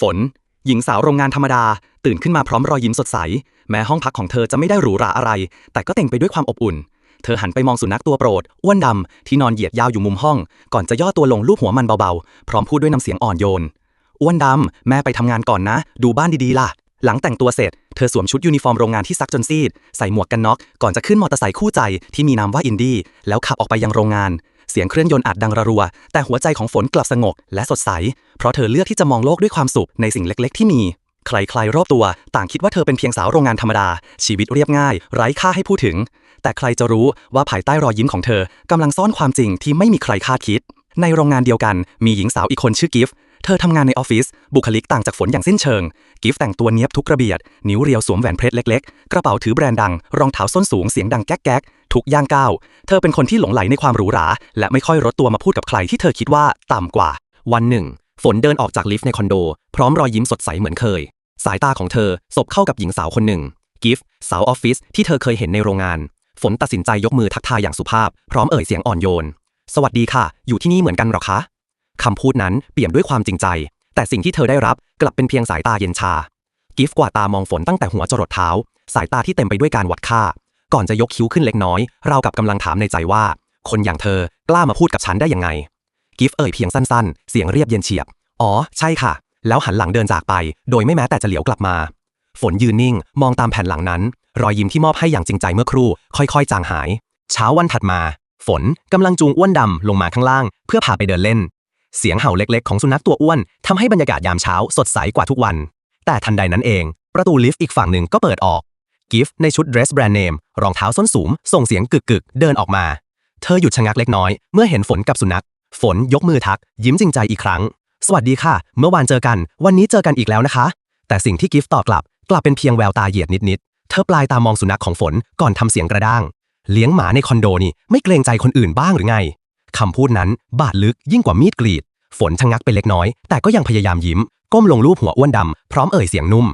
ฝน หญิงสาวโรงงานธรรมดา ตื่นขึ้นมาพร้อมรอยยิ้มสดใส แม้ห้องพักของเธอจะไม่ได้หรูหราอะไร แต่ก็เต็มไปด้วยความอบอุ่น เธอหันไปมองสุนัขตัวโปรด อ้วนดำ ที่นอนเหยียดยาวอยู่มุมห้อง ก่อนจะย่อตัวลงลูบหัวมันเบาๆ พร้อมพูดด้วยน้ำเสียงอ่อนโยน อ้วนดำ แม่ไปทำงานก่อนนะ ดูบ้านดีๆล่ะ หลังแต่งตัวเสร็จ เธอสวมชุดยูนิฟอร์มโรงงานที่ซักจนซีด ใส่หมวกกันน็อก ก่อนจะขึ้นมอเตอร์ไซค์คู่ใจที่มีนามว่าอินดี้ แล้วขับออกไปยังโรงงาน เสียงเครื่องยนต์อัดดังระรัว แต่หัวใจของฝนกลับสงบและสดใส เพราะเธอเลือกที่จะมองโลกด้วยความสุขในสิ่งเล็กๆ ที่มี ใครๆรอบตัว ต่างคิดว่าเธอเป็นเพียงสาวโรงงานธรรมดา ชีวิตเรียบง่าย ไร้ค่าให้พูดถึง แต่ใครจะรู้ว่าภายใต้รอยยิ้มของเธอกำลังซ่อนความจริงที่ไม่มีใครคาดคิด ในโรงงานเดียวกัน มีหญิงสาวอีกคนชื่อกิฟต์เธอทำงานในออฟฟิศบุคลิกต่างจากฝนอย่างสิ้นเชิง กิฟต์แต่งตัวเนี้ยบทุกระเบียด นิ้วเรียวสวมแหวนเพชรเล็กๆ กระเป๋าถือแบรนด์ดัง รองเท้าส้นสูงเสียงดังแก๊กๆ ทุกย่างก้าว เธอเป็นคนที่หลงไหลในความหรูหรา และไม่ค่อยลดตัวมาพูดกับใครที่เธอคิดว่าต่ำกว่า วันหนึ่ง ฝนเดินออกจากลิฟต์ในคอนโด พร้อมรอยยิ้มสดใสเหมือนเคย สายตาของเธอสบเข้ากับหญิงสาวคนหนึ่ง กิฟต์สาวออฟฟิศที่เธอเคยเห็นในโรงงาน ฝนตัดสินใจยกมือทักทายอย่างสุภาพ พร้อมเอ่ยเสียงอ่อนโยน สวัสดีค่ะ อยู่ที่นี่เหมือนกันหรอคะคำพูดนั้นเปี่ยมด้วยความจริงใจ แต่สิ่งที่เธอได้รับกลับเป็นเพียงสายตาเย็นชา กิฟต์กว่าตามองฝนตั้งแต่หัวจรดเท้า สายตาที่เต็มไปด้วยการวัดค่า ก่อนจะยกคิ้วขึ้นเล็กน้อยเรากับกำลังถามในใจว่า คนอย่างเธอกล้ามาพูดกับฉันได้ยังไง กิฟเอ่ยเพียงสั้นๆ เสียงเรียบเย็นเฉียบ อ๋อ ใช่ค่ะ แล้วหันหลังเดินจากไป โดยไม่แม้แต่จะเหลียวกลับมา ฝนยืนนิ่ง มองตามแผ่นหลังนั้น รอยยิ้มที่มอบให้อย่างจริงใจเมื่อครู่ ค่อยๆ จางหาย เช้าวันถัดมา ฝนกำลังจูงอ้วนดำลงมาข้างล่าง เพื่อพาไปเดินเล่น เสียงเห่าเล็กๆ ของสุนัขตัวอ้วนทำให้บรรยากาศยามเช้าสดใสกว่าทุกวัน แต่ทันใดนั้นเอง ประตูลิฟต์อีกฝั่งหนึ่งก็เปิดออก กิฟต์ในชุดเดรสแบรนด์เนมรองเท้าส้นสูง ส่งเสียงกึกๆเดินออกมา เธอหยุดชะงักเล็กน้อย เมื่อเห็นฝนกับสุนัข ฝนยกมือทัก ยิ้มจริงใจอีกครั้ง สวัสดีค่ะ เมื่อวานเจอกัน วันนี้เจอกันอีกแล้วนะคะ แต่สิ่งที่กิฟต์ตอบกลับ กลับเป็นเพียงแววตาเหยียดนิดๆเธอปลายตามองสุนัขของฝนก่อนทำเสียงกระด้าง เลี้ยงหมาในคอนโดนี่ไม่เกรงใจคนอื่นบ้างหรือไงคำพูดนั้นบาดลึกยิ่งกว่ามีดกรีด ฝนชะงักไปเล็กน้อย แต่ก็ยังพยายามยิ้ม ก้มลงรูปหัวอ้วนดำพร้อมเอ่ยเสียงนุ่ม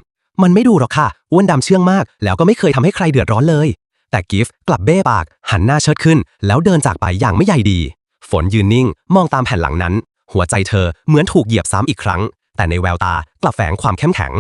มันไม่ดูหรอกค่ะอ้วนดำเชื่องมาก แล้วก็ไม่เคยทำให้ใครเดือดร้อนเลย แต่กิฟต์กลับเบ้ปาก หันหน้าเชิดขึ้น แล้วเดินจากไปอย่างไม่ใยดี ฝนยืนนิ่ง มองตามแผ่นหลังนั้น หัวใจเธอเหมือนถูกเหยียบซ้ำอีกครั้ง แต่ในแววตากลับแฝงความเข้มแข็ง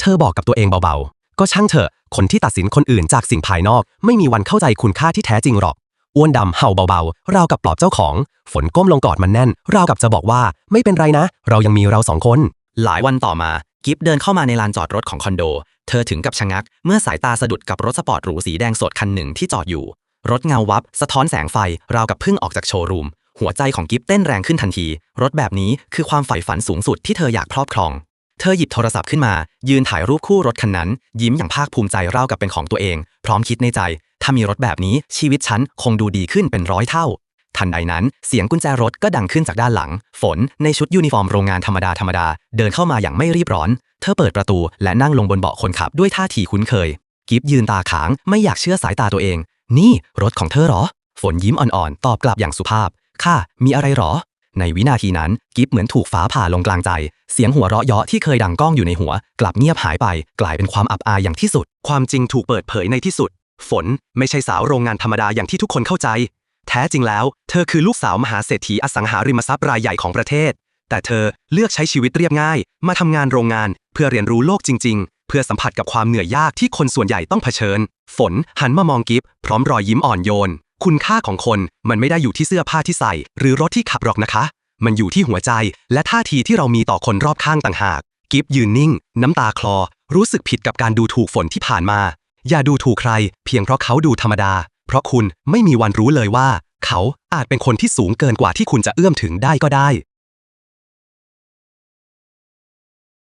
เธอบอกกับตัวเองเบาๆ ก็ช่างเถอะ คนที่ตัดสินคนอื่นจากสิ่งภายนอก ไม่มีวันเข้าใจคุณค่าที่แท้จริงหรอกอ้วนดำเห่าเบาๆ ราวกับปลอบเจ้าของ ฝนก้มลงกอดมันแน่น ราวกับจะบอกว่า ไม่เป็นไรนะ เรายังมีเราสองคน หลายวันต่อมา กิฟเดินเข้ามาในลานจอดรถของคอนโด เธอถึงกับชะงัก เมื่อสายตาสะดุดกับรถสปอร์ตหรูสีแดงสดคันหนึ่งที่จอดอยู่ รถเงาวับ สะท้อนแสงไฟ ราวกับเพิ่งออกจากโชว์รูม หัวใจของกิฟเต้นแรงขึ้นทันที รถแบบนี้คือความใฝ่ฝันสูงสุดที่เธออยากครอบครอง เธอหยิบโทรศัพท์ขึ้นมา ยืนถ่ายรูปคู่รถคันนั้น ยิ้มอย่างภาคภูมิใจราวกับเป็นของตัวเอง พร้อมคิดในใจ ถ้ามีรถแบบนี้ชีวิตฉันคงดูดีขึ้นเป็นร้อยเท่า ทันใดนั้นเสียงกุญแจรถก็ดังขึ้นจากด้านหลัง ฝนในชุดยูนิฟอร์มโรงงานธรรมดาธรรมดาเดินเข้ามาอย่างไม่รีบร้อน เธอเปิดประตูและนั่งลงบนเบาะคนขับด้วยท่าทีคุ้นเคย กิฟยืนตาขางไม่อยากเชื่อสายตาตัวเอง นี่รถของเธอหรอ ฝนยิ้มอ่อนๆ ตอบกลับอย่างสุภาพ ค่ะ มีอะไรหรอ ในวินาทีนั้นกิฟเหมือนถูกฟ้าผ่าลงกลางใจ เสียงหัวเราะเยาะที่เคยดังก้องอยู่ในหัว กลับเงียบหายไป กลายเป็นความอับอายอย่างที่สุด ความจริงถูกเปิดเผยในที่สุด ฝนไม่ใช่สาวโรงงานธรรมดาอย่างที่ทุกคนเข้าใจ แท้จริงแล้ว เธอคือลูกสาวมหาเศรษฐีอสังหาริมทรัพย์รายใหญ่ของประเทศ แต่เธอเลือกใช้ชีวิตเรียบง่าย มาทำงานโรงงาน เพื่อเรียนรู้โลกจริง ๆ เพื่อสัมผัสกับความเหนื่อยยากที่คนส่วนใหญ่ต้องเผชิญ ฝนหันมามองกิฟพร้อมรอยยิ้มอ่อนโยน คุณค่าของคนมันไม่ได้อยู่ที่เสื้อผ้าที่ใส่ หรือรถที่ขับหรอกนะคะ มันอยู่ที่หัวใจ และท่าทีที่เรามีต่อคนรอบข้างต่างหาก กิฟยืนนิ่ง น้ำตาคลอ รู้สึกผิดกับการดูถูกฝนที่ผ่านมา อย่าดูถูกใคร เพียงเพราะเขาดูธรรมดา เพราะคุณไม่มีวันรู้เลยว่า เขาอาจเป็นคนที่สูงเกินกว่าที่คุณจะเอื้อมถึงได้ก็ได้